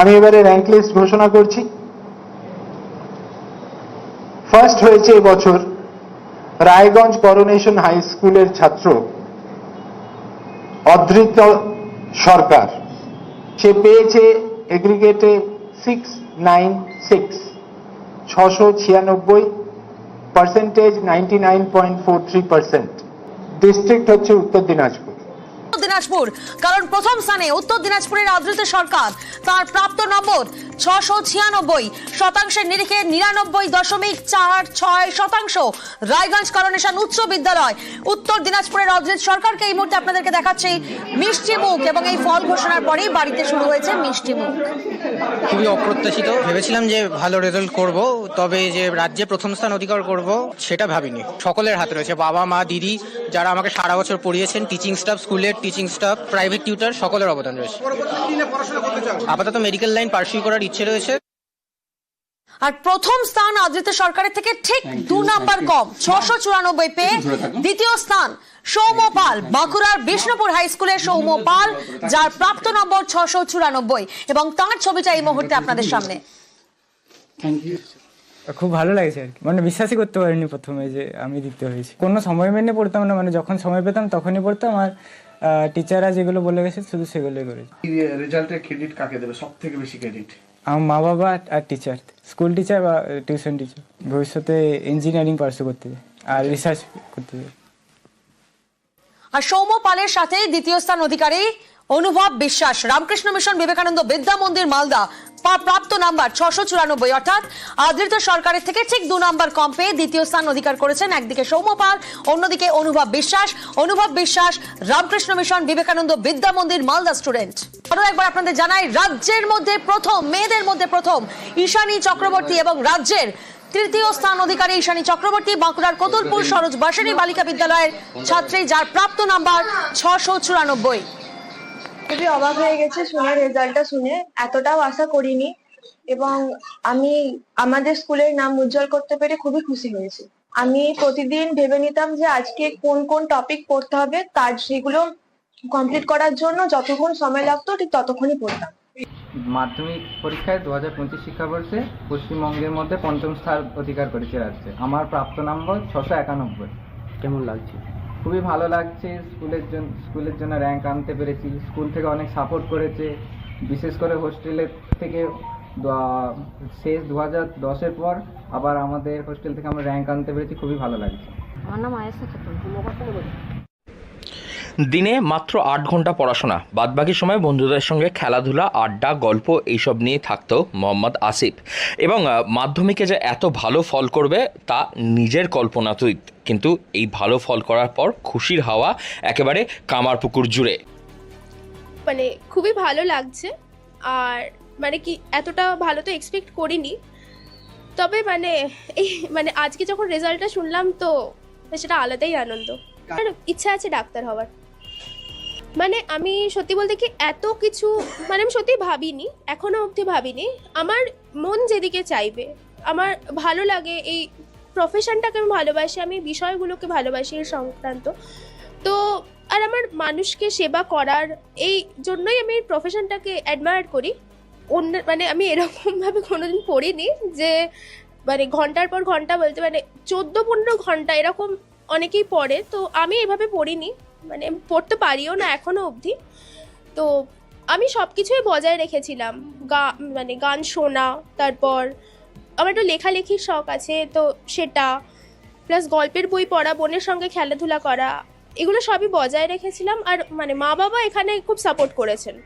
আমি এবারে rank list ঘোষণা করছি। ফার্স্ট হয়েছে এবছর রায়গঞ্জ করোনেশন হাই স্কুলের ছাত্র অধৃত সরকার। সে পেয়েছে এগ্রিগেটে সিক্স নাইন সিক্স ছশো ছিয়ানব্বই percentage ninety nine point four three percent district হচ্ছে উত্তর দিনাজপুর। দিনাজপুর। কারণ প্রথম স্থানে উত্তর দিনাজপুরের আদৃত সরকার। তার প্রাপ্ত নম্বর ছশো ছিয়ানব্বই। শতাংশের নিরিখে নিরানব্বই দশমিক চার ছয় শতাংশ। রায়গঞ্জ করোনেশন উচ্চ বিদ্যালয়। উত্তর দিনাজপুরের অজিত সরকারকে এই মুহূর্তে আপনাদেরকে দেখাচ্ছি মিষ্টি মুখ এবং এই ফল ঘোষণার পরেই বাড়িতে শুরু হয়েছে মিষ্টি মুখ। খুবই অপ্রত্যাশিত। ভেবেছিলাম যে ভালো রেজাল্ট করব, তবে যে রাজ্যে প্রথম স্থান অধিকার করব, সেটা ভাবিনি। সকলের হাতে রয়েছে বাবা, মা, দিদি, যারা আমাকে সারা বছর পড়িয়েছেন টিচিং স্টাফ স্কুলের টিচিং স্টাফ প্রাইভেট টিউটার সকলের অবদান রয়েছে। আপাতত মেডিকেল লাইন পার্সিউ করার ইচ্ছে রয়েছে। আর প্রথম স্থান আদৃত সরকারের থেকে ঠিক দু নাম্বার কম ছশো চুরানব্বই পেয়ে দ্বিতীয় স্থান সৌম্য পাল বাঁকুড়ার বিষ্ণুপুর হাই স্কুলের সৌম্য পাল যার প্রাপ্ত নম্বর ছশো চুরানব্বই। এবং তার ছবিটা এই মুহূর্তে আপনাদের সামনে। খুব ভালো লাগছে আর কি। মানে বিশ্বাসই করতে পারিনি প্রথমে যে আমি দিতে হয়েছি। কোনো সময় মেনে পড়তাম না মানে যখন সময় পেতাম তখনই পড়তাম আর টিচাররা যেগুলো বলে গেছে শুধু সেগুলোই করেছি। রেজাল্টের ক্রেডিট কাকে দেবে? সব থেকে বেশি ক্রেডিট আমার মা বাবা আর টিচার স্কুল টিচার বা টিউশন টিচার ভবিষ্যতে ইঞ্জিনিয়ারিং পার্সু করতে আর রিসার্চ করতে আর সৌম্য পালের সাথে দ্বিতীয় স্থান অধিকারী অনুভব বিশ্বাস রামকৃষ্ণ মিশন বিবেকানন্দ বিদ্যা মন্দির মালদা। প্রাপ্ত নাম্বার ছশো চুরানব্বই, অর্থাৎ আদৃত সরকারের থেকে ঠিক দু নাম্বার কম পেয়ে দ্বিতীয় স্থান অধিকার করেছেন একদিকে সৌম্য পাল, অন্যদিকে অনুভব বিশ্বাস। অনুভব বিশ্বাস, রামকৃষ্ণ মিশন, বিবেকানন্দ বিদ্যা মন্দির, মালদা স্টুডেন্ট। আরও একবার আপনাদের জানাই, রাজ্যের মধ্যে প্রথম, মেয়েদের মধ্যে প্রথম ঈশানী চক্রবর্তী এবং রাজ্যের তৃতীয় স্থান অধিকারী ঈশানী চক্রবর্তী বাঁকুড়ার কতুলপুর সরোজ বাসিনী বালিকা বিদ্যালয়ের ছাত্রী, যার প্রাপ্ত নাম্বার ছশো চুরানব্বই। খুবই অবাক হয়ে গেছে শুনে রেজাল্টটা শুনে। এতটাও আশা করিনি এবং আমি আমাদের স্কুলের নাম উজ্জ্বল করতে পেরে খুবই খুশি হয়েছি। আমি প্রতিদিন ভেবে নিতাম যে আজকে কোন কোন টপিক পড়তে হবে তার সেগুলো কমপ্লিট করার জন্য যতক্ষণ সময় লাগতো ঠিক ততক্ষণই পড়তাম। মাধ্যমিক পরীক্ষায় দু হাজার পঁচিশ শিক্ষাবর্ষে পশ্চিমবঙ্গের মধ্যে পঞ্চম স্থান অধিকার করেছে রাজ্যে। আমার প্রাপ্ত নম্বর ছশো একানব্বই। কেমন লাগছে? খুবই ভালো লাগছে স্কুলের জন্য স্কুলের জন্য র্যাঙ্ক আনতে পেরেছি। স্কুল থেকে অনেক সাপোর্ট করেছে। বিশেষ করে হোস্টেলের থেকে শেষ দু হাজার দশের পর আবার আমাদের হোস্টেল থেকে আমরা র্যাঙ্ক আনতে পেরেছি। খুবই ভালো লাগছে। আমার নাম আয়েশা খাতুন। দিনে মাত্র আট ঘণ্টা পড়াশোনা। বাদবাকি সময় বন্ধুদের সঙ্গে খেলাধুলা আড্ডা গল্প এইসব নিয়ে থাকতো মোহাম্মদ আসিফ। এবং মাধ্যমিকে যে এত ভালো ফল করবে তা নিজের কল্পনাতীত কিন্তু এই ভালো ফল করার পর খুশির হাওয়া একেবারে কামারপুকুর জুড়ে। মানে খুবই ভালো লাগছে। আর মানে কি এতটা ভালো তো এক্সপেক্ট করিনি। তবে মানে এই মানে আজকে যখন রেজাল্টটা শুনলাম তো সেটা আলাদাই আনন্দ। আর ইচ্ছা আছে ডাক্তার হওয়ার। মানে আমি সত্যি বলতে কি এত কিছু মানে আমি সত্যি ভাবিনি, এখনও অবধি ভাবিনি। আমার মন যেদিকে চাইবে, আমার ভালো লাগে এই প্রফেশনটাকে আমি ভালোবাসি, আমি বিষয়গুলোকে ভালোবাসি এর সংক্রান্ত। তো আর আমার মানুষকে সেবা করার এই জন্যই আমি প্রফেশনটাকে অ্যাডমায়ার করি। অন্য মানে আমি এরকমভাবে কোনোদিন পড়িনি যে মানে ঘণ্টার পর ঘণ্টা বলতে মানে চোদ্দ পনেরো ঘণ্টা এরকম অনেকেই পড়ে, তো আমি এভাবে পড়িনি। মানে পড়তে পারিও না এখনও অবধি। তো আমি সব কিছুই বজায় রেখেছিলাম। গা মানে গান শোনা, তারপর আমার একটু লেখালেখির শখ আছে, তো সেটা প্লাস গল্পের বই পড়া, বোনের সঙ্গে খেলাধুলা করা, এগুলো সবই বজায় রেখেছিলাম। আর মানে মা বাবা এখানে খুব সাপোর্ট করেছেন।